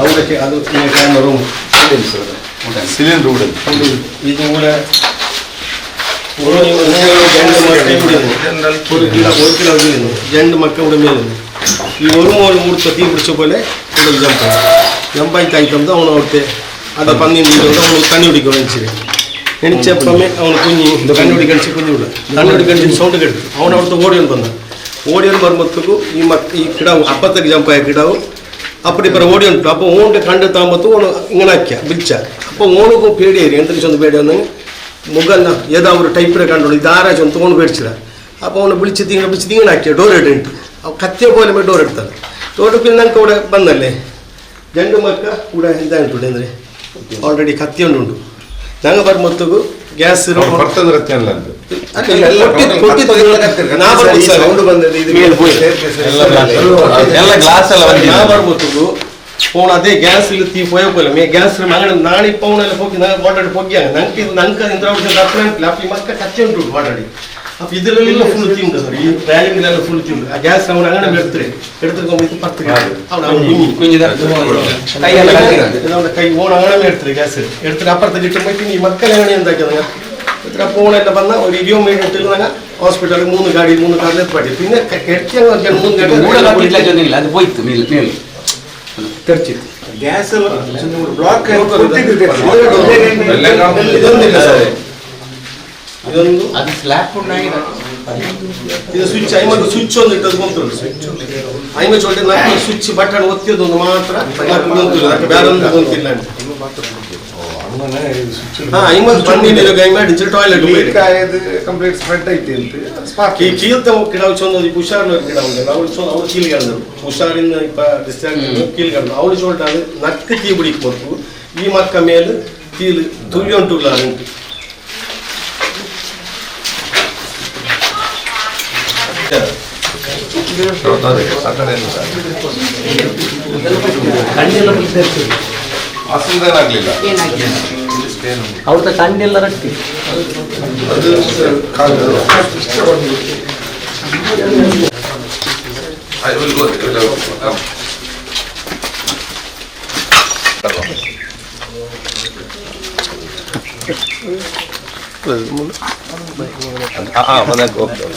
ಅವಲಕ್ಕಿ ಅದು room cylinder ಉಡಲ್ ಇದು ಕೂಡ ಜಂಡು ಮಕ್ಕಳು ஒரு கிலோ ஒரு கிலோ மீன் மக்கள் உடம்பு மீன் ஒரு மூணு மூணு தொத்தி பிடிச்ச போல உடல் ஜம்ப் ஜம்பாய் தாய் அவனை ஒருத்து அதை பந்தி அவனுக்கு தண்ணி பிடிக்க வந்துச்சு நினைச்சப்பமே அவனுக்கு குஞ்சு இந்த கண்ணு பிடி குஞ்சு விட தண்ணி பிடி கழிச்சு சவுண்டு கேட்டு அவனை ஒருத்த ஓடி வந்து வந்தான். ಓಡಿಯನ್ ಬರ್ಮತ್ತಗೂ ಈ ಮಕ್ ಈ ಗಿಡ ಅಪ್ಪತ್ತಕ್ಕೆ ಜಂಪ ಗಿಡವು ಅಪ್ಪಡಿ ಬರ ಓಡಿಯನ್ ಅಪ್ಪ ಓಂಡೆ ಕಂಡ ತಾಂಬತ್ತು, ಓಣ ಇಂಗನಾಕ್ಯ ಬಿಲ್ಚ ಅಪ್ಪ ಓಣಗು ಪೇಡಿ ಏರಿ ಎಂತ ಚೊಂದು ಪೇಡಿ ಅನ್ನಂಗೆ, ಮುಗಲ್ನ ಏದೋ ಅವರು ಟೈಪ್ರೆ ಕಂಡು ಇದು ಆರಾಜ್ ಒಂದು ತೊಗೊಂಡು ಬಿಡ್ಸಿದ ಅಪ್ಪ ಅವನು ಬಿಳಿಸಿ ತಿಂಗಳ ಬಿಳಿಸಿ ತಿಂಗಳ ಹಾಕಿ ಡೋರ್ ಇಟ್ಟು ಅವು ಕತ್ತೆ ಬೋಲೆ ಮೇಲೆ ಡೋರ್ ಇಡ್ತಾರೆ ತೋಟ ಪಿಲ್ ನಂಗೆ ಕೂಡ ಬಂದಲ್ಲಿ. ಗಂಡು ಮಕ್ಕ ಕೂಡ ಇದಾಗಿಟ್ಟು ಅಂದರೆ. ಆಲ್ರೆಡಿ ಕತ್ತೆ ಉಂಡು ನಂಗೆ ಬರ್ ಗ್ಯಾಸ್ ಇರೋ ಬರ್ತದೆ ಅಂತ ನಾ ಬರ್ಬೋದು ಸರ್ ಸೌಂಡ್ ಬಂದದ್ದು ಇದು ಮೇಲೆ ಹೋಗಿ ಎಲ್ಲ ಗ್ಲಾಸ್ ಎಲ್ಲ ನಾ ಬರ್ಬೋದು ಫೋನ್ ಅದೇ ಗ್ಯಾಸ್ ಇಲ್ಲ ತೀ ಪೋಯಪ್ಪಲ್ಲ ಮೇ ಗ್ಯಾಸ್ ಮಗನ ನಾಳೆ ಪೌನೆಲ್ಲ ಹೋಗಿ ನಾ ಮಾತಾಡಿ ಹೋಗಿ ನಂಗೆ ಇದು ನಂಗೆ ಇಂದ್ರ ಔಷಧ ಅಪ್ಲೈ ಉಂಟು ಅಪ್ಪ ಈ ಮಕ್ಕ ಕಚ್ಚೆ ಉಂಟು ಮಾತಾಡಿ ಅಪ್ಪ ಇದರಲ್ಲೆಲ್ಲ ಫುಲ್ ತಿಂದು ಸರ್ ಈ ರ್ಯಾಲಿಂಗ್ಲೆಲ್ಲ ಫುಲ್ ತಿಂದು ಆ ಗ್ಯಾಸ್ ಅವನ ಅಂಗಡಿ ಎಡ್ತಾರೆ ಎಡ್ತಿರ್ಕೊಂಬೈತು ಪತ್ತು ಅವನ ಕುഞ്ഞಿ ಅವನ ಕೈ ಓಣ ಅಂಗಡಿ ಎಡ್ತಾರೆ ಗ್ಯಾಸ್ ಎಡ್ತಾರೆ ಅಪ್ಪರ್ತ ಗಿಟ್ಟು ಹೋಯ್ತೀನಿ ಈ ಮಕ್ಕಳ ಅಂಗಡಿ ಅಂತ ಹಾಕಿದಂಗ ഇത്ര പോണേൻ്റെ വന്ന ഒരു ഇരുപത് മിനിറ്റ് ഇരുന്നാ ಹಾಸ್ಪಿಟಲ್ ಮೂರು ಗಾಡಿ ಮೂರು ಕಾರ್ ಎತ್ಪಾಡಿ ಪಿನ್ನ ಹೆಚ್ಚಂಗ ಮೂರು ಗಾಡಿ ಮೂಡಲ ಇಲ್ಲ ಅದು ಹೋಯ್ತು ಮೇಲೆ ಮೇಲೆ ತರ್ಚಿತ್ತು ಗ್ಯಾಸ್ ಬ್ಲಾಕ್ ಇದೊಂದಿಲ್ಲ ಸರ್ ಇದೊಂದು ಅದು ಇದು ಸ್ವಿಚ್ ಸ್ವಿಚ್ ಒಂದು ಇಟ್ಟದ್ದು ಬಂತು ಸ್ವಿಚ್ ಐಮ ಚೋಟೆ ನಾಲ್ಕು ಸ್ವಿಚ್ ಬಟನ್ ಒತ್ತಿಯದೊಂದು ಮಾತ್ರ ಹಾ ಬಂದಿಲ್ಲ ಗೈಮ ಡಿಜಿಟಲ್ ಟಾಯ್ಲೆಟ್ ಲೀಕ್ ಆಯ್ದು ಕಂಪ್ಲೀಟ್ ಸ್ಪ್ರೆಡ್ ಐತಿ ಅಂತ. ಸ್ಪಾರ್ಕ್ ಈ ಕೀಲ್ತ ಗಿಡ ಚೊಂದು ಹುಷಾರ್ನ ಗಿಡ ಉಂಟು. ಅವಳು ಚೊ ಅವಳು ಕೀಲ್ಗಂಡು ಹುಷಾರಿಂದ ಇಪ್ಪ ಡಿಸ್ಚಾರ್ಜ್ ಕೀಲ್ಗಂಡು ಅವಳು ಅದು ನಕ್ಕ ತೀ ಬಿಡಿಕ್ ಬಂತು ಈ ಮಕ್ಕ ಮೇಲೆ ತೀಲ್ ತುಳಿ ಉಂಟು ಉಂಟು. ಆಗ್ಲಿಲ್ಲ ಅವ್ರದ್ದು ಕಣ್ಣೆಲ್ಲ ರಟ್ಟಿ ಅದು ಕಾಲು I will go. I will go. Come. ಆ, ಆ, ಮನೆಗೆ ಹೋಗ್ತೇವೆ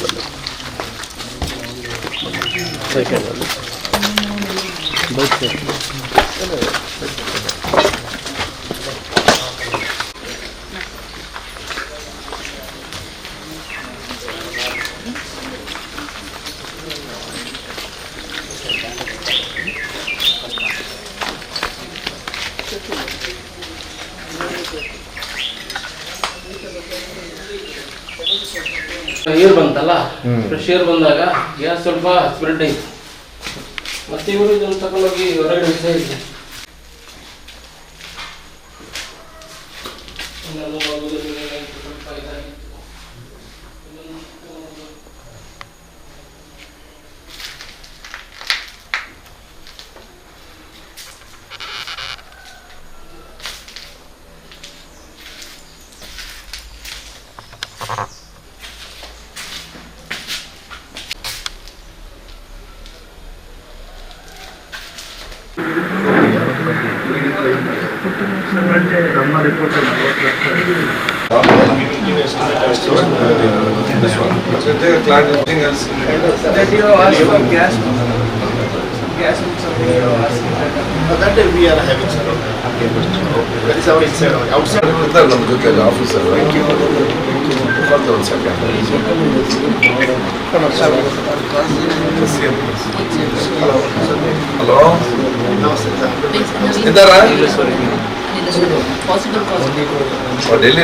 ಏರ್ ಬಂತಲ್ಲ ಫ್ರೆಶ್ ಏರ್ ಬಂದಾಗ ಗ್ಯಾಸ್ ಸ್ವಲ್ಪ ಸ್ಪ್ರೆಡ್ ಆಯ್ತು ಮತ್ತೆ ಇವರು ಇದನ್ನು ತಗೊಂಡೋಗಿ ಹೊರಗಡೆ ಬಿಸಾಯಿದ್ರು ಇನ್ನೊಂದು ಸ್ವಲ್ಪ ಇದಾಗಿತ್ತು. This one. So else? that you have asked for gas gas and something you That day we are having sir. That is our inside. Outside. ನಮ್ಮ ಜೊತೆ ಆಫೀಸರ್ ಬರ್ತಾರೆ ಒಂದು ಸೆಕೆಂಡ್ ಹಲೋ ಇದ್ದಾರಾ ಡೆಲ್ಲಿ.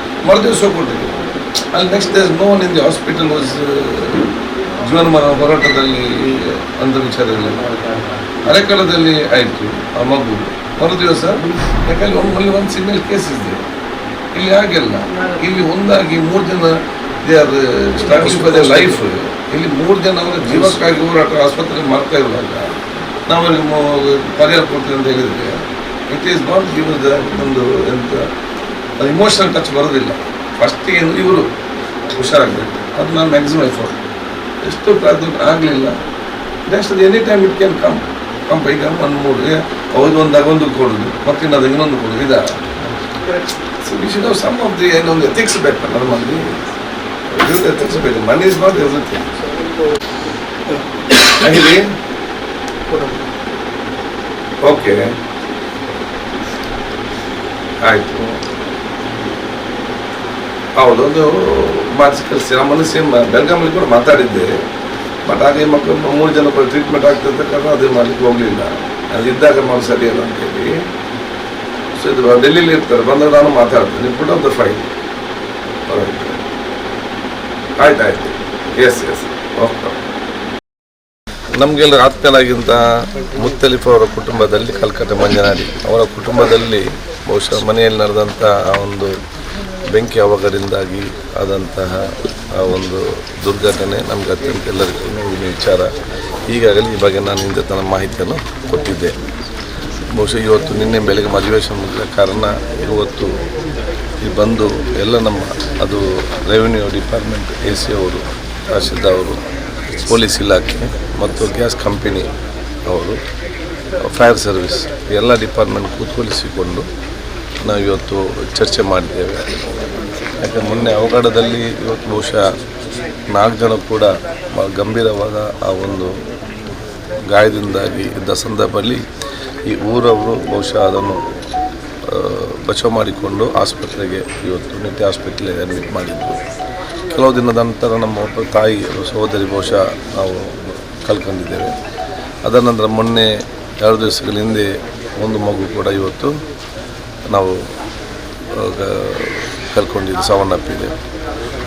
ಮರು ದಿವಸ ಕೊಟ್ಟಿದ್ದೆ ಅಲ್ಲಿ next there's no one in the hospital was ಜೀವನ ಮರ ಹೋರಾಟದಲ್ಲಿ ವಿಚಾರ ವಿಚಾರದಲ್ಲಿ ಅರೆಕಾಲದಲ್ಲಿ ಆಯಿತು, ಆ ಮಗು. ಮರುದಿವಸ ಯಾಕಂದ್ರೆ ಒಂದು, ಅಲ್ಲಿ ಒಂದು ಸಿಂಗಲ್ ಕೇಸ್ ಇದೆ. ಇಲ್ಲಿ ಹಾಗೆಲ್ಲ. ಇಲ್ಲಿ ಒಂದಾಗಿ ಮೂರು ಜನ they are starting for their life ಇಲ್ಲಿ ಮೂರು ಜನ ಅವರ ಜೀವಕ್ಕಾಗಿ ಹೋರಾಟ, ಆಸ್ಪತ್ರೆಗೆ ಮಾಡ್ತಾ ಇರುವಾಗ ನಾವು ಅವ್ರಿಗೆ ಮೊ- ಪರಿಹಾರ ಕೊಡ್ತೀವಿ ಅಂತ ಹೇಳಿದರೆ ಇಟ್ ಈಸ್ ನಾಟ್ ಜೀವನದ ಒಂದು ಎಂತ ಇಮೋಷನಲ್ ಟಚ್ ಬರೋದಿಲ್ಲ. ಫಸ್ಟಿಗೆ ಇವರು ಹುಷಾರಾಗಬೇಕು. ಅದು ನಾನು ಮ್ಯಾಕ್ಸಿಮಮ್ ಎಫರ್ಟ್ ಎಷ್ಟು ಪ್ರಾರ್ಥನೆ ಆಗಲಿಲ್ಲ. Next any time it can come come ಈಗ ಒಂದು ಮೂರು ಅವ್ರಿಗೆ ಒಂದಾಗ ಒಂದು ಕೊಡೋದು. ಮತ್ತೆ ಇನ್ನೊಂದು ಇನ್ನೊಂದು ಕೊಡೋದು. ಇದು so we should have some of the ಏನೊಂದು ಎಥಿಕ್ಸ್ ಬೇಕು ನಮ್ಮಲ್ಲಿ. ಎಥಿಕ್ಸ್ ಬೇಕು ಮನಿ ಇಸ್ ನಾಟ್ ಎವ್ರಿಥಿಂಗ್ ಹೇಳಿ ಓಕೆ ಆಯಿತು. ಹೌದು ಅದು ಮಾಡಿಸಿ ನಮ್ಮ ನಮ್ಮನ್ನು ಸೇಮ್ ಬೆಳಗಾಮಲ್ಲಿ ಕೂಡ ಮಾತಾಡಿದ್ದೆ. ಬಟ್ ಹಾಗೆ ಮಕ್ಕಳು ಮೂರು ಜನ ಟ್ರೀಟ್ಮೆಂಟ್ ಆಗ್ತಿದ್ದ ಕಾರಣ ಅದೇ ಮಾಡಲಿಕ್ಕೆ ಹೋಗಲಿಲ್ಲ. ಅದು ಇದ್ದಾಗ ಮಾಡಿ ಸರಿಯಲ್ಲ ಅಂತೇಳಿ ಸೊ ಇದು ಡೆಲ್ಲಿಲಿ ಇರ್ತಾರೆ, ಬಂದಾಗ ನಾನು ಮಾತಾಡ್ತೇನೆ. ನೀವು ಕೂಡ ಒಂದು ಫೈನ್ ಆಯ್ತು ಆಯ್ತು. ಎಸ್ ಎಸ್ ಓಕೆ ನಮಗೆಲ್ಲ ಆತ್ಮೀಯರಾಗಿಂತ ಮುತ್ತಲಿಫ್ ಅವರ ಕುಟುಂಬದಲ್ಲಿ ಕಲ್ಕಟ್ಟೆ ಮಂಜನಾಡಿ. ಅವರ ಕುಟುಂಬದಲ್ಲಿ ಬಹುಶಃ ಮನೆಯಲ್ಲಿ ನಡೆದಂಥ ಒಂದು ಬೆಂಕಿ ಅವಘಡದಿಂದಾಗಿ ಆದಂತಹ ಆ ಒಂದು ದುರ್ಘಟನೆ ನಮ್ಗೆ ಅತ್ಯಂತ ಎಲ್ಲರಿಗೂ ವಿಚಾರ. ಈಗಾಗಲೇ ಈ ಬಗ್ಗೆ ನಾನು ಹಿಂದೆ ತನ್ನ ಮಾಹಿತಿಯನ್ನು ಕೊಟ್ಟಿದ್ದೆ. ಬಹುಶಃ ಇವತ್ತು ನಿನ್ನೆ ಬೆಳಗ್ಗೆ ಮದುವೆ ಮುಗಿದ ಕಾರಣ ಇವತ್ತು ಇಲ್ಲಿ ಬಂದು ಎಲ್ಲ ನಮ್ಮ, ಅದು ರೆವಿನ್ಯೂ ಡಿಪಾರ್ಟ್ಮೆಂಟ್, ಎ ಸಿ ಅವರು, ತಹಶೀಲ್ದಾರ್ ಅವರು, ಪೊಲೀಸ್ ಇಲಾಖೆ ಮತ್ತು ಗ್ಯಾಸ್ ಕಂಪೆನಿ ಅವರು, ಫೈರ್ ಸರ್ವಿಸ್, ಎಲ್ಲ ಡಿಪಾರ್ಟ್ಮೆಂಟ್ ಕೂತ್ಕೊಳಿಸಿಕೊಂಡು ನಾವು ಇವತ್ತು ಚರ್ಚೆ ಮಾಡಿದ್ದೇವೆ. ಯಾಕೆ ಮೊನ್ನೆ ಅವಘಡದಲ್ಲಿ ಇವತ್ತು ಬಹುಶಃ ನಾಲ್ಕು ಜನ ಕೂಡ ಗಂಭೀರವಾದ ಆ ಒಂದು ಗಾಯದಿಂದಾಗಿ ಇದ್ದ ಸಂದರ್ಭದಲ್ಲಿ ಈ ಊರವರು ಬಹುಶಃ ಅದನ್ನು ಬಚಾವ್ ಮಾಡಿಕೊಂಡು ಆಸ್ಪತ್ರೆಗೆ ಇವತ್ತು ನಿತ್ಯ ಆಸ್ಪತ್ರೆ ಅಡ್ಮಿಟ್ ಮಾಡಿದ್ದರು ಕೆಲವು ದಿನದ ನಂತರ ನಮ್ಮ ಒಬ್ಬ ತಾಯಿ ಸಹೋದರಿ ಬಹುಶಃ ನಾವು ಕಲ್ಕೊಂಡಿದ್ದೇವೆ ಅದರ ನಂತರ ಮೊನ್ನೆ ಎರಡು ದಿವಸಗಳ ಹಿಂದೆ ಒಂದು ಮಗು ಕೂಡ ಇವತ್ತು ನಾವು ಕಲ್ಕೊಂಡಿದ್ದು ಸಾವನ್ನಪ್ಪಿದೆ.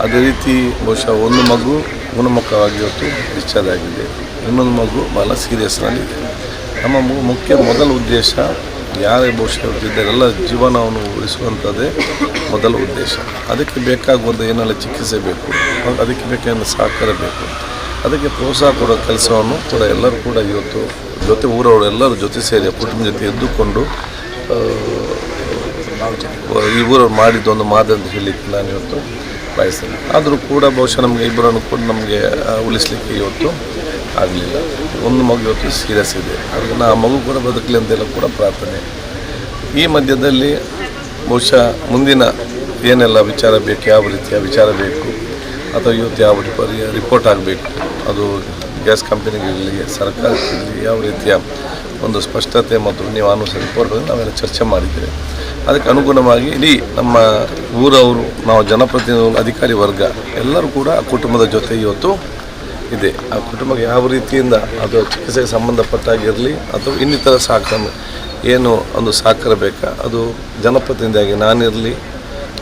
ಅದೇ ರೀತಿ ಬಹುಶಃ ಒಂದು ಮಗು ಗುಣಮುಖವಾಗಿ ಇವತ್ತು ಡಿಸ್ಚಾರ್ಜ್ ಆಗಿದೆ ಇನ್ನೊಂದು ಮಗು ಭಾಳ ಸೀರಿಯಸ್ನಲ್ಲಿದೆ. ನಮ್ಮ ಮುಖ್ಯ ಮೊದಲ ಉದ್ದೇಶ ಯಾರೇ ಬಹುಶಃ ಎಲ್ಲ ಜೀವನವನ್ನು ಉಳಿಸುವಂಥದ್ದೇ ಮೊದಲ ಉದ್ದೇಶ. ಅದಕ್ಕೆ ಬೇಕಾಗುವಂಥ ಏನೆಲ್ಲ ಚಿಕಿತ್ಸೆ ಬೇಕು, ಅದಕ್ಕೆ ಬೇಕಾದ ಸಹಕಾರ ಬೇಕು, ಅದಕ್ಕೆ ಪ್ರೋತ್ಸಾಹ ಕೊಡೋ ಕೆಲಸವನ್ನು ಕೂಡ ಎಲ್ಲರೂ ಕೂಡ ಇವತ್ತು ಜೊತೆ ಊರವರು ಎಲ್ಲರೂ ಜೊತೆ ಸೇರಿ ಕುಟುಂಬ ಜೊತೆ ಎದ್ದುಕೊಂಡು ಊರವ್ರು ಮಾಡಿದ್ದು ಒಂದು ಮಾದರಿ ಅಂತ ಹೇಳಲಿಕ್ಕೆ ನಾನು ಇವತ್ತು ಬಯಸ್ತೇನೆ ಆದರೂ ಕೂಡ ಬಹುಶಃ ನಮಗೆ ಇಬ್ಬರನ್ನು ಕೂಡ ನಮಗೆ ಉಳಿಸ್ಲಿಕ್ಕೆ ಇವತ್ತು ಆಗಲಿಲ್ಲ. ಒಂದು ಮಗು ಇವತ್ತು ಸೀರಿಯಸ್ ಇದೆ. ಅದನ್ನು ಆ ಮಗು ಕೂಡ ಬದುಕಲಿ ಅಂತೆಲ್ಲ ಕೂಡ ಪ್ರಾರ್ಥನೆ. ಈ ಮಧ್ಯದಲ್ಲಿ ಬಹುಶಃ ಮುಂದಿನ ಏನೆಲ್ಲ ವಿಚಾರ ಬೇಕು, ಯಾವ ರೀತಿಯ ವಿಚಾರ ಬೇಕು, ಅಥವಾ ಇವತ್ತು ಯಾವ ರಿಪೋರ್ಟ್ ಆಗಬೇಕು, ಅದು ಗ್ಯಾಸ್ ಕಂಪನಿಗಿರಲಿ ಸರ್ಕಾರಕ್ಕಿರಲಿ ಯಾವ ರೀತಿಯ ಒಂದು ಸ್ಪಷ್ಟತೆ ಮತ್ತು ನೀವು ಅನುಸಾರ ರಿಪೋರ್ಟ್ಗಳನ್ನು ನಾವೆಲ್ಲ ಚರ್ಚೆ ಮಾಡಿದ್ದೇವೆ. ಅದಕ್ಕೆ ಅನುಗುಣವಾಗಿ ಇಡೀ ನಮ್ಮ ಊರವರು, ನಾವು ಜನಪ್ರತಿನಿಧಿ ಅಧಿಕಾರಿ ವರ್ಗ ಎಲ್ಲರೂ ಕೂಡ ಆ ಕುಟುಂಬದ ಜೊತೆ ಇವತ್ತು ಇದೆ. ಆ ಕುಟುಂಬಕ್ಕೆ ಯಾವ ರೀತಿಯಿಂದ ಅದು ಚಿಕಿತ್ಸೆಗೆ ಸಂಬಂಧಪಟ್ಟಾಗಿರಲಿ ಅಥವಾ ಇನ್ನಿತರ ಸಾಕ ಏನು ಒಂದು ಸಾಕರ ಬೇಕಾ, ಅದು ಜನಪ್ರತಿನಿಧಿಯಾಗಿ ನಾನಿರಲಿ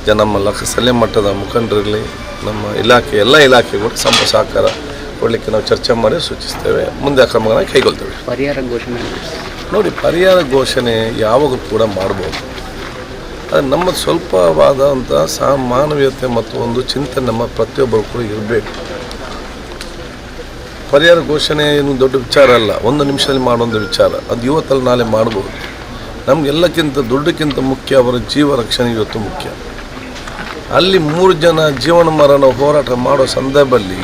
ಜನ ನಮ್ಮ ಲಕ್ಷ ಮಟ್ಟದ ಮುಖಂಡರಿರಲಿ, ನಮ್ಮ ಇಲಾಖೆ, ಎಲ್ಲ ಇಲಾಖೆಗಳು ಸಂಪ ಸಹಕಾರ ಕೊಡಲಿಕ್ಕೆ ನಾವು ಚರ್ಚೆ ಮಾಡಿ ಸೂಚಿಸ್ತೇವೆ. ಮುಂದೆ ಕ್ರಮಗಳನ್ನು ಕೈಗೊಳ್ತೇವೆ. ಪರಿಹಾರ ಘೋಷಣೆ ನೋಡಿ ಪರಿಹಾರ ಘೋಷಣೆ ಯಾವಾಗ ಕೂಡ ಮಾಡ್ಬೋದು. ಅದು ನಮ್ಮ ಸ್ವಲ್ಪವಾದಂಥ ಸಾ ಮಾನವೀಯತೆ ಮತ್ತು ಒಂದು ಚಿಂತನೆ ನಮ್ಮ ಪ್ರತಿಯೊಬ್ಬರು ಕೂಡ ಇರಬೇಕು. ಪರಿಹಾರ ಘೋಷಣೆ ಏನು ದೊಡ್ಡ ವಿಚಾರ ಅಲ್ಲ. ಒಂದು ನಿಮಿಷದಲ್ಲಿ ಮಾಡುವಂಥ ವಿಚಾರ. ಅದು ಇವತ್ತಲ್ಲಿ ನಾಳೆ ಮಾಡ್ಬೋದು. ನಮಗೆಲ್ಲಕ್ಕಿಂತ ದುಡ್ಡಕ್ಕಿಂತ ಮುಖ್ಯ ಅವರ ಜೀವ ರಕ್ಷಣೆ ಇವತ್ತು ಮುಖ್ಯ. ಅಲ್ಲಿ ಮೂರು ಜನ ಜೀವನ ಮರಣ ಹೋರಾಟ ಮಾಡೋ ಸಂದರ್ಭದಲ್ಲಿ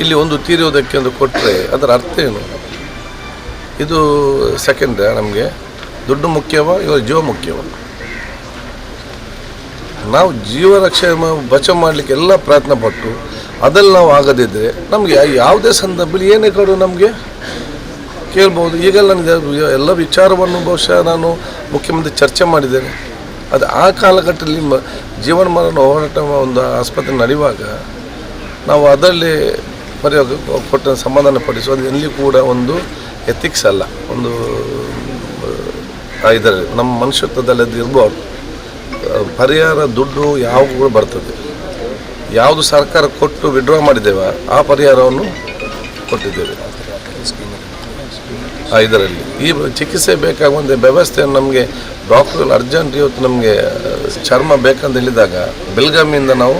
ಇಲ್ಲಿ ಒಂದು ತೀರಿಯೋದಕ್ಕೆ ಒಂದು ಕೊಟ್ಟರೆ ಅದರ ಅರ್ಥ ಏನು? ಇದು ಸೆಕೆಂಡ್ ನಮಗೆ. ದುಡ್ಡು ಮುಖ್ಯವ, ಇವಾಗ ಜೀವ ಮುಖ್ಯವ? ನಾವು ಜೀವ ರಕ್ಷಣೆ ಬಚಾವ್ ಮಾಡಲಿಕ್ಕೆ ಎಲ್ಲ ಪ್ರಯತ್ನ ಪಟ್ಟು ಅದಲ್ಲಿ ನಾವು ಆಗದಿದ್ದರೆ ನಮಗೆ ಯಾವುದೇ ಸಂದರ್ಭದಲ್ಲಿ ಏನೇ ಕಡು ನಮಗೆ? ಕೇಳ್ಬೋದು. ಈಗೆಲ್ಲ ನನಗೆ ಎಲ್ಲ ವಿಚಾರವನ್ನು ಬಹುಶಃ ನಾನು ಮುಖ್ಯಮಂತ್ರಿ ಚರ್ಚೆ ಮಾಡಿದ್ದೇನೆ. ಅದು ಆ ಕಾಲಘಟ್ಟದಲ್ಲಿ ಜೀವನ ಮರಣ ಹೋರಾಟ ಒಂದು ಆಸ್ಪತ್ರೆ ನಡೆಯುವಾಗ ನಾವು ಅದರಲ್ಲಿ ಪರಿಯೋಗ ಕೊಟ್ಟ ಸಮಾಧಾನ ಪಡಿಸುವುದು ಎಲ್ಲಿ ಕೂಡ ಒಂದು ಎಥಿಕ್ಸ್ ಅಲ್ಲ. ಒಂದು ಇದರಲ್ಲಿ, ನಮ್ಮ ಮನುಷ್ಯತ್ವದಲ್ಲಿ ಅದು ಪರಿಹಾರ, ದುಡ್ಡು ಯಾವ ಕೂಡ ಬರ್ತದೆ. ಯಾವುದು ಸರ್ಕಾರ ಕೊಟ್ಟು ವಿಡ್ರಾ ಮಾಡಿದ್ದೇವೆ ಆ ಪರಿಹಾರವನ್ನು ಕೊಟ್ಟಿದ್ದೇವೆ. ಇದರಲ್ಲಿ. ಈ ಚಿಕಿತ್ಸೆ ಬೇಕಾಗುವಂಥ ವ್ಯವಸ್ಥೆಯನ್ನು ನಮಗೆ ಡಾಕ್ಟ್ರುಗಳು ಅರ್ಜೆಂಟ್ ಇವತ್ತು ನಮಗೆ, ಚರ್ಮ ಬೇಕಂತ ಹೇಳಿದಾಗ ಬೆಳಗಾಮಿಯಿಂದ ನಾವು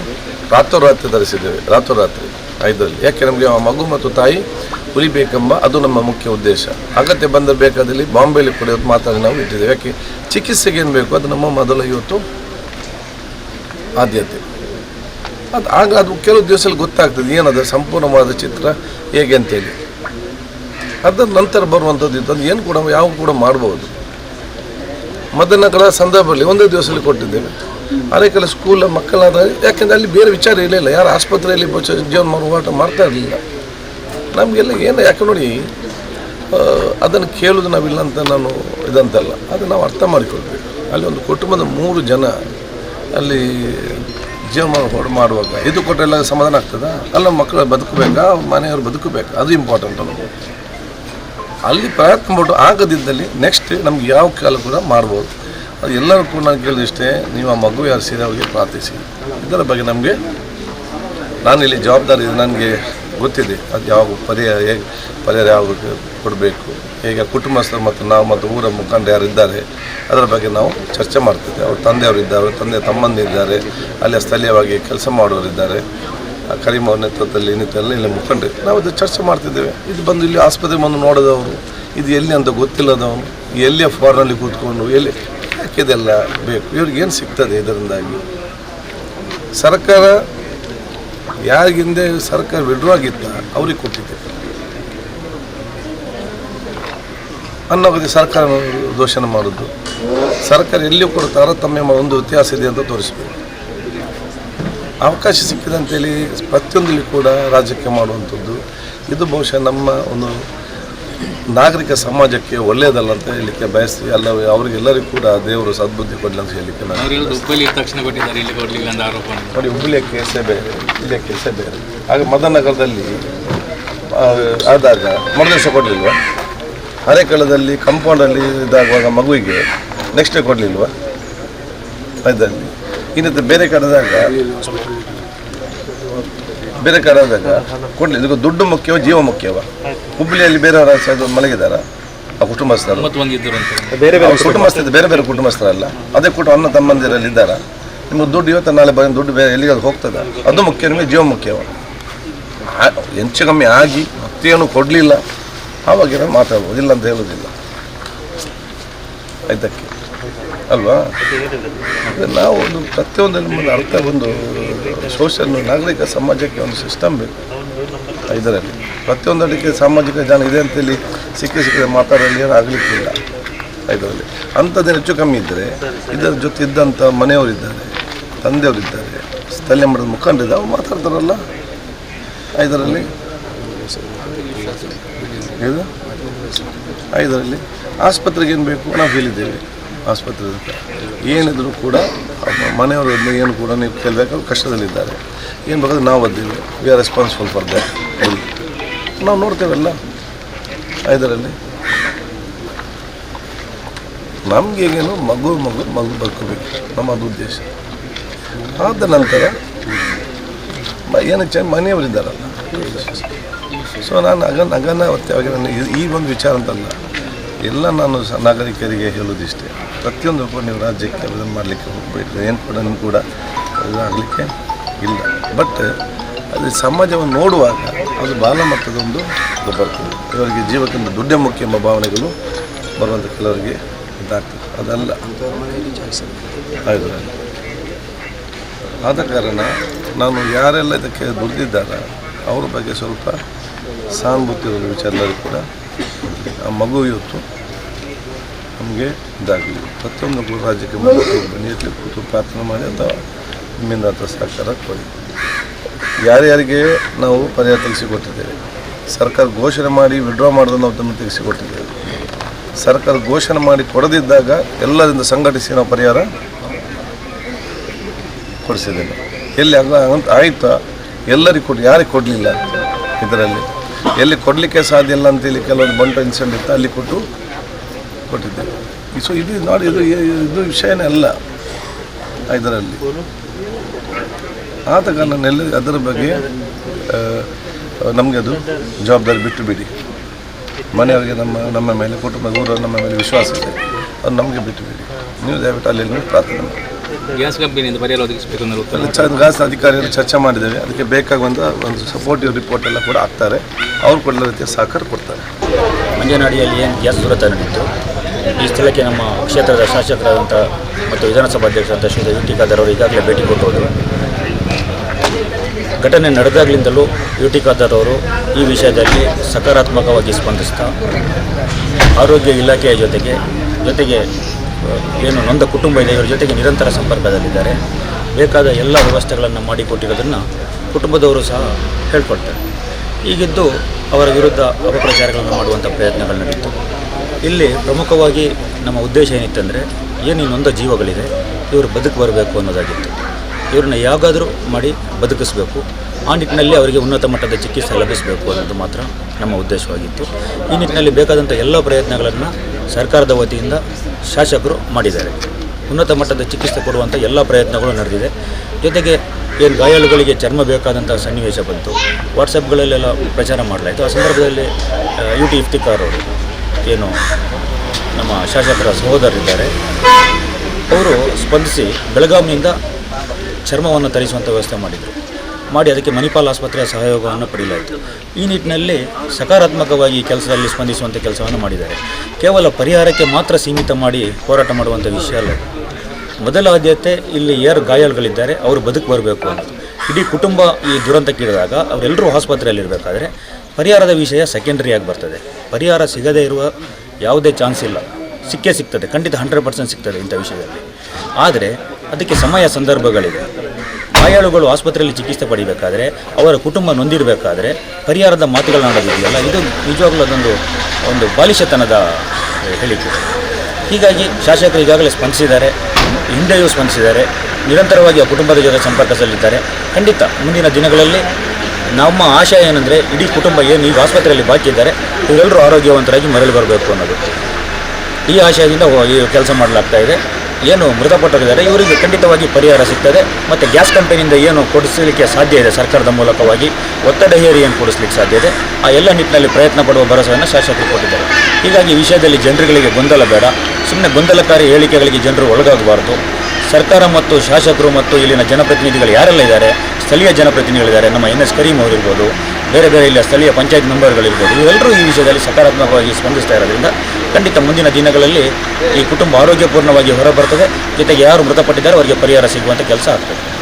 ರಾತ್ರೋರಾತ್ರಿ ಧರಿಸಿದ್ದೇವೆ, ರಾತ್ರೋರಾತ್ರಿ. ಇದರಲ್ಲಿ ಯಾಕೆ ನಮಗೆ ಆ ಮಗು ಮತ್ತು ತಾಯಿ ಉಳಿಬೇಕೆಂಬ ಅದು ನಮ್ಮ ಮುಖ್ಯ ಉದ್ದೇಶ. ಅಗತ್ಯ ಬಂದ ಬೇಕಾದಲ್ಲಿ ಬಾಂಬೆಯಲ್ಲಿ ಕೂಡ ಇವತ್ತು ಮಾತಾಡಿ ನಾವು ಇಟ್ಟಿದ್ದೇವೆ. ಯಾಕೆ? ಚಿಕಿತ್ಸೆಗೆ ಏನು ಬೇಕು? ಅದು ನಮ್ಮ ಮೊದಲ ಇವತ್ತು ಆದ್ಯತೆ. ಅದು ಆಗ ಅದು ಕೆಲವು ದಿವಸದಲ್ಲಿ ಗೊತ್ತಾಗ್ತದೆ. ಏನದು? ಸಂಪೂರ್ಣವಾದ ಚಿತ್ರ ಹೇಗೆ ಅಂತೇಳಿ. ಅದರ ನಂತರ ಬರುವಂಥದ್ದು ಅದು ಏನು ಕೂಡ ಯಾವ ಕೂಡ ಮಾಡ್ಬೋದು. ಮಧ್ಯಾಹ್ನಗಳ ಸಂದರ್ಭದಲ್ಲಿ ಒಂದೇ ದಿವಸದಲ್ಲಿ ಕೊಟ್ಟಿದ್ದೇವೆ. ಅನೇಕೆಲ್ಲ ಸ್ಕೂಲ್ ಮಕ್ಕಳಾದ ಯಾಕೆಂದರೆ ಅಲ್ಲಿ ಬೇರೆ ವಿಚಾರ ಇರಲಿಲ್ಲ. ಯಾರು ಆಸ್ಪತ್ರೆಯಲ್ಲಿ ಜೀವನ ಹೋರಾಟ ಮಾಡ್ತಾ ಇರಲಿಲ್ಲ. ನಮಗೆಲ್ಲ ಏನು, ಯಾಕೆ ನೋಡಿ ಅದನ್ನು ಕೇಳೋದು ನಾವಿಲ್ಲ ಅಂತ ನಾನು ಇದಂತಲ್ಲ. ಅದು ನಾವು ಅರ್ಥ ಮಾಡಿಕೊಳ್ಬೇಕು. ಅಲ್ಲಿ ಒಂದು ಕುಟುಂಬದ ಮೂರು ಜನ ಅಲ್ಲಿ ಜೀವನ ಹೊಡ್ ಮಾಡುವಾಗ ಇದು ಕೊಟ್ಟರೆಲ್ಲ ಸಮಾಧಾನ ಆಗ್ತದಾ? ಅಲ್ಲ, ಮಕ್ಕಳು ಬದುಕಬೇಕಾ? ಮನೆಯವರು ಬದುಕಬೇಕಾ? ಅದು ಇಂಪಾರ್ಟೆಂಟ್ ನಮಗೆ ಅಲ್ಲಿ ಪ್ರಯತ್ನ ಮಾಡೋ ಆಗದಿದ್ದಲ್ಲಿ ನೆಕ್ಸ್ಟ್ ನಮ್ಗೆ ಯಾವ ಕಾಲ ಕೂಡ ಮಾಡ್ಬೋದು. ಅದು ಎಲ್ಲರೂ ಕೂಡ ನಾನು ಕೇಳಿದಿಷ್ಟೇ ನೀವು ಆ ಮಗು ಯಾರು ಸೀರೆ ಅವರಿಗೆ ಪ್ರಾರ್ಥಿಸಿ. ಇದರ ಬಗ್ಗೆ ನಮಗೆ ನಾನು ಇಲ್ಲಿ ಜವಾಬ್ದಾರಿ ಇದೆ, ನನಗೆ ಗೊತ್ತಿದೆ ಅದು ಯಾವಾಗ ಪರಿಹಾರ ಹೇಗೆ ಪರಿಹಾರ ಯಾವ ಕೊಡಬೇಕು ಹೇಗೆ ಕುಟುಂಬಸ್ಥರು ಮತ್ತು ನಾವು ಮತ್ತು ಊರ ಮುಖಂಡ ಯಾರು ಇದ್ದಾರೆ, ಅದರ ಬಗ್ಗೆ ನಾವು ಚರ್ಚೆ ಮಾಡ್ತಿದ್ದೆ. ಅವ್ರ ತಂದೆಯವರು ಇದ್ದಾರೆ ತಂದೆ ತಮ್ಮಂದಿದ್ದಾರೆ ಅಲ್ಲಿ ಸ್ಥಳೀಯವಾಗಿ ಕೆಲಸ ಮಾಡೋರಿದ್ದಾರೆ ಆ ಕರಿಮ ನೇತೃತ್ವದಲ್ಲಿ ಏನಿತ್ತಲ್ಲ ಇಲ್ಲಿ ಮುಖಂಡ್ರಿ. ನಾವು ಅದು ಚರ್ಚೆ ಮಾಡ್ತಿದ್ದೇವೆ. ಇದು ಬಂದು ಇಲ್ಲಿ ಆಸ್ಪತ್ರೆ ಬಂದು ನೋಡಿದವರು, ಇದು ಎಲ್ಲಿ ಅಂತ ಗೊತ್ತಿಲ್ಲದವನು ಎಲ್ಲಿ ಫಾರ್ನಲ್ಲಿ ಕೂತ್ಕೊಂಡು, ಎಲ್ಲಿ ಯಾಕೆ ಇದೆಲ್ಲ ಬೇಕು. ಇವ್ರಿಗೆ ಏನು ಸಿಗ್ತದೆ ಇದರಿಂದಾಗಿ? ಸರ್ಕಾರ ಯಾರಿಗಿಂದೆ ಸರ್ಕಾರ ವಿಡ್ರೋ ಅವ್ರಿಗೆ ಕೊಟ್ಟಿದೆ ಅನ್ನೋ ಬಗ್ಗೆ ಸರ್ಕಾರ ದೋಷಣೆ ಮಾಡೋದು. ಸರ್ಕಾರ ಎಲ್ಲಿ ಕೂಡ ತಾರತಮ್ಯ ಒಂದು ವ್ಯತ್ಯಾಸ ಇದೆ ಅಂತ ತೋರಿಸ್ಬೇಕು. ಅವಕಾಶ ಸಿಕ್ಕಿದೆ ಅಂತೇಳಿ ಪ್ರತಿಯೊಂದರಲ್ಲಿ ಕೂಡ ರಾಜಕೀಯ ಮಾಡುವಂಥದ್ದು. ಇದು ಬಹುಶಃ ನಮ್ಮ ಒಂದು ನಾಗರಿಕ ಸಮಾಜಕ್ಕೆ ಒಳ್ಳೆಯದಲ್ಲ ಅಂತ ಹೇಳಲಿಕ್ಕೆ ಬಯಸ್ತೀವಿ. ಅಲ್ಲ ಅವರಿಗೆಲ್ಲರಿಗೂ ಕೂಡ ದೇವರು ಸದ್ಬುದ್ಧಿ ಕೊಡಲಿ ಅಂತ ಹೇಳಲಿಕ್ಕೆ ನೋಡಿ ಹುಬ್ಬಳ್ಳಿಯ ಕೇಸೇ ಬೇರೆ ಇಲ್ಲಿಯ ಕೇಸೇ ಬೇರೆ. ಆಗ ಮದನಗರದಲ್ಲಿ ಆದಾಗ ಮರುದಿವಸ ಕೊಡಲಿಲ್ವ? ಹರೇಕಳದಲ್ಲಿ ಕಂಪೌಂಡಲ್ಲಿ ಇದಾಗುವಾಗ ಮಗುವಿಗೆ ನೆಕ್ಸ್ಟ್ ಡೇ ಕೊಡಲಿಲ್ವ? ಇದರಲ್ಲಿ ಇನ್ನಿತ್ತು ಬೇರೆ ಕಡೆದಾಗ ಬೇರೆ ಕಡೆ ಆದಾಗ ಕೊಡ್ಲಿ ಇದಕ್ಕೆ ದುಡ್ಡು ಮುಖ್ಯವ ಜೀವ ಮುಖ್ಯವ? ಹುಬ್ಬಳ್ಳಿಯಲ್ಲಿ ಬೇರೆಯವರ ಮಲಗಿದಾರ? ಆ ಕುಟುಂಬಸ್ಥರು. ಬೇರೆ ಬೇರೆ ಕುಟುಂಬಸ್ಥರು. ಬೇರೆ ಬೇರೆ ಕುಟುಂಬಸ್ಥರಲ್ಲ. ಅದೇ ಕೂಡ ಅನ್ನ ತಮ್ಮಂದಿರಲ್ಲಿ ಇದ್ದಾರ? ನಿಮ್ಗೆ ದುಡ್ಡು ಇವತ್ತು ನಾಳೆ ಬಂದು ದುಡ್ಡು ಬೇರೆ ಎಲ್ಲಿಗೆ ಅದು ಹೋಗ್ತದೆ? ಅದು ಮುಖ್ಯ ನಿಮಗೆ ಜೀವ ಮುಖ್ಯವ? ಹೆಚ್ಚು ಕಮ್ಮಿ ಆಗಿ ಮತ್ತೇನು ಕೊಡಲಿಲ್ಲ. ಆವಾಗಿರೋ ಮಾತಾಡ್ಬೋದು ಇಲ್ಲ ಅಂತ ಹೇಳೋದಿಲ್ಲ. ಆಯ್ತಕ್ಕೆ? ಅಲ್ವಾ? ನಾವು ಒಂದು ಪ್ರತಿಯೊಂದನ್ನು ಮುಂದೆ ಅರ್ಥ ಒಂದು ಸೋಷಿಯಲ್ ನಾಗರಿಕ ಸಮಾಜಕ್ಕೆ ಒಂದು ಸಿಸ್ಟಮ್ ಬೇಕು. ಇದರಲ್ಲಿ. ಪ್ರತಿಯೊಂದಕ್ಕೆ ಸಾಮಾಜಿಕ ಜನ ಇದೆ ಅಂತೇಳಿ ಸಿಕ್ಕಿ ಸಿಕ್ಕಿದ ಮಾತಾಡಲಿ ಏನು ಆಗಲಿಕ್ಕಿಲ್ಲ ಇದರಲ್ಲಿ. ಅಂಥದ್ದೇನು ಹೆಚ್ಚು ಕಮ್ಮಿ ಇದ್ದರೆ ಇದರ ಜೊತೆ ಇದ್ದಂಥ ಮನೆಯವರಿದ್ದಾರೆ, ತಂದೆಯವರಿದ್ದಾರೆ, ಸ್ಥಳೀಯ ಮಠದ ಮುಖಂಡರಿದ್ದಾರೆ, ಅವ್ರು ಮಾತಾಡ್ತಾರಲ್ಲ. ಇದರಲ್ಲಿ. ಇದು ಐದರಲ್ಲಿ ಆಸ್ಪತ್ರೆಗೆ ಏನು ಬೇಕು? ನಾವು ಹೇಳಿದ್ದೇವೆ. ಆಸ್ಪತ್ರೆ ಏನಿದ್ರೂ ಕೂಡ ಅಮ್ಮ- ಮನೆಯವರು ಅದನ್ನ ಏನು ಕೂಡ ನೀವು ಕೇಳಬೇಕು ಕಷ್ಟದಲ್ಲಿದ್ದಾರೆ. ಏನು ಬೇಕಾದ್ರೆ ನಾವು ಬದ್ದೀವಿ we are responsible for that ನಾವು ನೋಡ್ತೇವಲ್ಲ ಐದರಲ್ಲಿ. ನಮ್ಗೆ ಈಗೇನು ಮಗು ಮಗು ಮಗು ಬದುಕಬೇಕು ನಮ್ಮ ಅದು ಉದ್ದೇಶ. ಆದ ನಂತರ ಏನಕ್ಕೆ ಮನೆಯವರಿದ್ದಾರಲ್ಲ. ಸೊ ನಾನು ಅಗನ್ ಅಗನ್ನ ಈ ಒಂದು ವಿಚಾರ ಅಂತಲ್ಲ. ಎಲ್ಲ ನಾನು ನಾಗರಿಕರಿಗೆ ಹೇಳೋದಿಷ್ಟೇ ಪ್ರತಿಯೊಂದು ಕೂಡ ನೀವು ರಾಜ್ಯಕ್ಕೆ ಅದನ್ನು ಮಾಡಲಿಕ್ಕೆ ಹೋಗಬೇಡ್ರಿ. ಏನು ಕೂಡ ನಿಮ್ಗೆ ಕೂಡ ಇದಾಗಲಿಕ್ಕೆ ಇಲ್ಲ. ಬಟ್ ಅದು ಸಮಾಜವನ್ನು ನೋಡುವಾಗ ಅದು ಬಾಲ ಮಟ್ಟದ ಒಂದು ಇದು ಬರ್ತದೆ ಇವರಿಗೆ ಜೀವಕ್ಕಿಂತ ದುಡ್ಡೆ ಮುಖ್ಯ ಎಂಬ ಭಾವನೆಗಳು ಬರುವಂಥ ಕೆಲವರಿಗೆ ಇದಾಗ್ತದೆ. ಅದಲ್ಲ ಹೌದು. ಆದ ಕಾರಣ ನಾನು ಯಾರೆಲ್ಲ ಇದಕ್ಕೆ ದುಡ್ದಿದ್ದಾರ ಅವ್ರ ಬಗ್ಗೆ ಸ್ವಲ್ಪ ಸಹಾನುಭೂತಿ ವಿಚಾರದಲ್ಲಿ ವಿಚಾರ ಕೂಡ ಆ ಮಗು ಇವತ್ತು ನಮಗೆ ಇದಾಗಲಿ ಪ್ರತಿಯೊಂದು ರಾಜ್ಯಕ್ಕೆ ಮನೆಯಲ್ಲಿ ಕೂತು ಪ್ರಾರ್ಥನೆ ಮಾಡಿ ಅಥವಾ ನಿಮ್ಮಿಂದ ಹತ್ರ ಸಹಕಾರ ಕೊಡಿ ಯಾರ್ಯಾರಿಗೆ ನಾವು ಪರಿಹಾರ ತೆಗೆಸಿಕೊಟ್ಟಿದ್ದೇವೆ? ಸರ್ಕಾರ ಘೋಷಣೆ ಮಾಡಿ ವಿಡ್ರಾ ಮಾಡಿದ್ರೆ ನಾವು ಅದನ್ನು ತೆಗೆಸಿಕೊಟ್ಟಿದ್ದೇವೆ. ಸರ್ಕಾರ ಘೋಷಣೆ ಮಾಡಿ ಕೊಡದಿದ್ದಾಗ ಎಲ್ಲರಿಂದ ಸಂಘಟಿಸಿ ನಾವು ಪರಿಹಾರ ಕೊಡಿಸಿದ್ದೇನೆ ಎಲ್ಲಿ ಅಂತ ಆಯಿತಾ? ಎಲ್ಲರಿಗೆ ಕೊಟ್ಟು ಯಾರಿಗೆ ಕೊಡಲಿಲ್ಲ ಇದರಲ್ಲಿ. ಎಲ್ಲಿ ಕೊಡಲಿಕ್ಕೆ ಸಾಧ್ಯ ಇಲ್ಲ ಅಂತೇಳಿ ಕೆಲವೊಂದು ಬಂಟ ಇನ್ಸಿಡೆಂಟ್ ಇತ್ತು, ಅಲ್ಲಿ ಕೊಟ್ಟು ಕೊಟ್ಟಿದ್ದೇವೆ ಸೊ ಇದು ನೋಡಿ ಇದು ಇದು ವಿಷಯನೇ ಅಲ್ಲ ಇದರಲ್ಲಿ. ಆದ ಕಾರಣದಲ್ಲಿ ಅದರ ಬಗ್ಗೆ ನಮಗೆ ಅದು ಜವಾಬ್ದಾರಿ ಬಿಟ್ಟು ಬಿಡಿ. ಮನೆಯವರಿಗೆ ನಮ್ಮ ನಮ್ಮ ಮೇಲೆ ಕುಟುಂಬ ಊರ ನಮ್ಮ ಮೇಲೆ ವಿಶ್ವಾಸ ಇದೆ. ಅದು ನಮಗೆ ಬಿಟ್ಟು ಬಿಡಿ. ನೀವು ದಯವಿಟ್ಟು ಅಲ್ಲಿ ನಿಮಗೆ ಪ್ರಾರ್ಥನೆ ಮಾಡಿ. ಗ್ಯಾಸ್ ಕಂಪನಿಯಿಂದ ಪರಿಹಾರ ಒದಗಿಸಬೇಕು ಗಾಸ್ ಅಧಿಕಾರಿಗಳು ಚರ್ಚೆ ಮಾಡಿದ್ದೇವೆ. ಅದಕ್ಕೆ ಬೇಕಾಗುವಂಥ ಒಂದು ಸಪೋರ್ಟಿವ್ ರಿಪೋರ್ಟ್ ಎಲ್ಲ ಕೂಡ ಹಾಕ್ತಾರೆ. ಅವ್ರು ಕೊಡಲ ರೀತಿಯ ಸಹಕಾರ ಕೊಡ್ತಾರೆ. ಮಂಜನಾಡಿಯಲ್ಲಿ ಏನು ಗ್ಯಾಸ್ ಸುರತ ನಡೆದಿತ್ತು? ಈ ಸ್ಥಳಕ್ಕೆ ನಮ್ಮ ಕ್ಷೇತ್ರದ ಶಾಸಕರಾದಂಥ ಮತ್ತು ವಿಧಾನಸಭಾ ಅಧ್ಯಕ್ಷರಾದಂಥ ಶ್ರೀ ಯು ಟಿ ಖಾದರ್ ಅವರು ಈಗಾಗಲೇ ಭೇಟಿ ಕೊಟ್ಟು ಹೋದರು ಘಟನೆ ನಡೆದಾಗಲಿಂದಲೂ ಯು ಟಿ ಖಾದರ್ ಅವರು ಈ ವಿಷಯದಲ್ಲಿ ಸಕಾರಾತ್ಮಕವಾಗಿ ಸ್ಪಂದಿಸ್ತಾ ಆರೋಗ್ಯ ಇಲಾಖೆಯ ಜೊತೆಗೆ ಜೊತೆಗೆ ಏನು ನೊಂದ ಕುಟುಂಬ ಇದೆ, ಇವರ ಜೊತೆಗೆ ನಿರಂತರ ಸಂಪರ್ಕದಲ್ಲಿದ್ದಾರೆ. ಬೇಕಾದ ಎಲ್ಲ ವ್ಯವಸ್ಥೆಗಳನ್ನು ಮಾಡಿಕೊಟ್ಟಿರೋದನ್ನು ಕುಟುಂಬದವರು ಸಹ ಹೇಳ್ಕೊಡ್ತಾರೆ ಈಗಿದ್ದು ಅವರ ವಿರುದ್ಧ ಅಪಪ್ರಚಾರಗಳನ್ನು ಮಾಡುವಂಥ ಪ್ರಯತ್ನಗಳು ನಡೀತು ಇಲ್ಲಿ ಪ್ರಮುಖವಾಗಿ ನಮ್ಮ ಉದ್ದೇಶ ಏನಿತ್ತಂದರೆ ಏನು ಇನ್ನೊಂದು ನೊಂದ ಜೀವಗಳಿದೆ, ಇವರು ಬದುಕು ಬರಬೇಕು ಅನ್ನೋದಾಗಿತ್ತು. ಇವ್ರನ್ನ ಯಾವಾಗಾದರೂ ಮಾಡಿ ಬದುಕಿಸಬೇಕು. ಆ ನಿಟ್ಟಿನಲ್ಲಿ ಅವರಿಗೆ ಉನ್ನತ ಮಟ್ಟದ ಚಿಕಿತ್ಸೆ ಲಭಿಸಬೇಕು ಅನ್ನೋದು ಮಾತ್ರ ನಮ್ಮ ಉದ್ದೇಶವಾಗಿತ್ತು. ಈ ನಿಟ್ಟಿನಲ್ಲಿ ಬೇಕಾದಂಥ ಎಲ್ಲ ಪ್ರಯತ್ನಗಳನ್ನು ಸರ್ಕಾರದ ವತಿಯಿಂದ ಶಾಸಕರು ಮಾಡಿದ್ದಾರೆ. ಉನ್ನತ ಮಟ್ಟದ ಚಿಕಿತ್ಸೆ ಕೊಡುವಂಥ ಎಲ್ಲ ಪ್ರಯತ್ನಗಳು ನಡೆದಿದೆ. ಜೊತೆಗೆ ಏನು ಗಾಯಾಳುಗಳಿಗೆ ಚರ್ಮ ಬೇಕಾದಂಥ ಸನ್ನಿವೇಶ ಬಂತು. ವಾಟ್ಸಪ್ಗಳಲ್ಲೆಲ್ಲ ಪ್ರಚಾರ ಮಾಡಲಾಯಿತು. ಆ ಸಂದರ್ಭದಲ್ಲಿ ಯು ಟಿ ಇಫ್ತಿಕಾರ್ ಅವರು ಏನು ನಮ್ಮ ಶಾಸಕರ ಸಹೋದರರಿದ್ದಾರೆ. ಅವರು ಸ್ಪಂದಿಸಿ ಬೆಳಗಾವಿಯಿಂದ ಚರ್ಮವನ್ನು ತರಿಸುವಂಥ ವ್ಯವಸ್ಥೆ ಮಾಡಿದರು. ಮಾಡಿ ಅದಕ್ಕೆ ಮಣಿಪಾಲ್ ಆಸ್ಪತ್ರೆಯ ಸಹಯೋಗವನ್ನು ಪಡೆಯಲಾಯಿತು. ಈ ನಿಟ್ಟಿನಲ್ಲಿ ಸಕಾರಾತ್ಮಕವಾಗಿ ಕೆಲಸದಲ್ಲಿ ಸ್ಪಂದಿಸುವಂಥ ಕೆಲಸವನ್ನು ಮಾಡಿದ್ದಾರೆ. ಕೇವಲ ಪರಿಹಾರಕ್ಕೆ ಮಾತ್ರ ಸೀಮಿತ ಮಾಡಿ ಹೋರಾಟ ಮಾಡುವಂಥ ವಿಷಯ ಅಲ್ಲ ಮೊದಲ ಆದ್ಯತೆ ಇಲ್ಲಿ ಯಾರು ಗಾಯಾಳುಗಳಿದ್ದಾರೆ. ಅವರು ಬದುಕು ಬರಬೇಕು ಅಂತ. ಇಡೀ ಕುಟುಂಬ ಈ ದುರಂತಕ್ಕಿಳಿದಾಗ ಅವರೆಲ್ಲರೂ ಆಸ್ಪತ್ರೆಯಲ್ಲಿ ಇರಬೇಕಾದ್ರೆ ಪರಿಹಾರದ ವಿಷಯ ಸೆಕೆಂಡ್ರಿಯಾಗಿ ಬರ್ತದೆ. ಪರಿಹಾರ ಸಿಗದೇ ಇರುವ ಯಾವುದೇ ಚಾನ್ಸ್ ಇಲ್ಲ. ಸಿಕ್ಕೇ ಸಿಗ್ತದೆ. ಖಂಡಿತ ಹಂಡ್ರೆಡ್ ಪರ್ಸೆಂಟ್ ಸಿಗ್ತದೆ ಇಂಥ ವಿಷಯದಲ್ಲಿ. ಆದರೆ ಅದಕ್ಕೆ ಸಮಯ ಸಂದರ್ಭಗಳಿದೆ. ಗಾಯಾಳುಗಳು ಆಸ್ಪತ್ರೆಯಲ್ಲಿ ಚಿಕಿತ್ಸೆ ಪಡಿಬೇಕಾದರೆ, ಅವರ ಕುಟುಂಬ ನೊಂದಿರಬೇಕಾದ್ರೆ ಪರಿಹಾರದ ಮಾತುಗಳನ್ನಾಡೋದಿದೆಯಲ್ಲ ಇದು ನಿಜವಾಗ್ಲೂ ಅದೊಂದು, ಒಂದು ಬಾಲಿಶತನದ ಹೇಳಿಕೆ. ಹೀಗಾಗಿ ಶಾಸಕರು ಈಗಾಗಲೇ ಸ್ಪಂದಿಸಿದ್ದಾರೆ. ಹಿಂದೆಯೂ ಸ್ಪಂದಿಸಿದ್ದಾರೆ. ನಿರಂತರವಾಗಿ ಆ ಕುಟುಂಬದ ಜೊತೆ ಸಂಪರ್ಕದಲ್ಲಿದ್ದಾರೆ ಖಂಡಿತ ಮುಂದಿನ ದಿನಗಳಲ್ಲಿ ನಮ್ಮ ಆಶಯ ಏನಂದರೆ ಇಡೀ ಕುಟುಂಬ ಏನು ಈಗ ಆಸ್ಪತ್ರೆಯಲ್ಲಿ ಬಾಕಿ ಇದ್ದಾರೆ, ಇವರೆಲ್ಲರೂ ಆರೋಗ್ಯವಂತರಾಗಿ ಮರಳಿ ಬರಬೇಕು ಅನ್ನೋದು. ಈ ಆಶಯದಿಂದ ಈ ಕೆಲಸ ಮಾಡಲಾಗ್ತಾ ಇದೆ. ಏನು ಮೃತಪಟ್ಟರಿದ್ದಾರೆ ಇವರಿಗೆ ಖಂಡಿತವಾಗಿ ಪರಿಹಾರ ಸಿಗ್ತದೆ ಮತ್ತು ಗ್ಯಾಸ್ ಕಂಪನಿಯಿಂದ ಏನು ಕೊಡಿಸಲಿಕ್ಕೆ ಸಾಧ್ಯ ಇದೆ ಸರ್ಕಾರದ ಮೂಲಕವಾಗಿ, ಒತ್ತಡ ಹೇರಿ ಏನು ಕೊಡಿಸ್ಲಿಕ್ಕೆ ಸಾಧ್ಯ ಇದೆ, ಆ ಎಲ್ಲ ನಿಟ್ಟಿನಲ್ಲಿ ಪ್ರಯತ್ನ ಪಡುವ ಭರವಸೆಯನ್ನು ಶಾಸಕರು ಕೊಟ್ಟಿದ್ದಾರೆ. ಹೀಗಾಗಿ ವಿಷಯದಲ್ಲಿ ಜನರುಗಳಿಗೆ ಗೊಂದಲ ಬೇಡ ಸುಮ್ಮನೆ ಗೊಂದಲಕಾರಿ ಹೇಳಿಕೆಗಳಿಗೆ ಜನರು ಒಳಗಾಗಬಾರ್ದು. ಸರ್ಕಾರ ಮತ್ತು ಶಾಸಕರು ಮತ್ತು ಇಲ್ಲಿನ ಜನಪ್ರತಿನಿಧಿಗಳು ಯಾರೆಲ್ಲ ಇದ್ದಾರೆ? ಸ್ಥಳೀಯ ಜನಪ್ರತಿನಿಧಿಗಳಿದ್ದಾರೆ. ನಮ್ಮ ಎನ್ ಎಸ್ ಕರೀಂ ಅವರಿರ್ಬೋದು, ಬೇರೆ ಬೇರೆ ಇಲ್ಲಿಯ ಸ್ಥಳೀಯ ಪಂಚಾಯತ್ ಮೆಂಬರ್ಗಳಿರ್ಬೋದು, ಇವೆಲ್ಲರೂ ಈ ವಿಷಯದಲ್ಲಿ ಸಕಾರಾತ್ಮಕವಾಗಿ ಸ್ಪಂದಿಸ್ತಾ ಇರೋದ್ರಿಂದ ಖಂಡಿತ ಮುಂದಿನ ದಿನಗಳಲ್ಲಿ ಈ ಕುಟುಂಬ ಆರೋಗ್ಯಪೂರ್ಣವಾಗಿ ಹೊರಬರ್ತದೆ. ಜೊತೆಗೆ ಯಾರು ಮೃತಪಟ್ಟಿದ್ದಾರೆ ಅವರಿಗೆ ಪರಿಹಾರ ಸಿಗುವಂಥ ಕೆಲಸ ಆಗ್ತದೆ.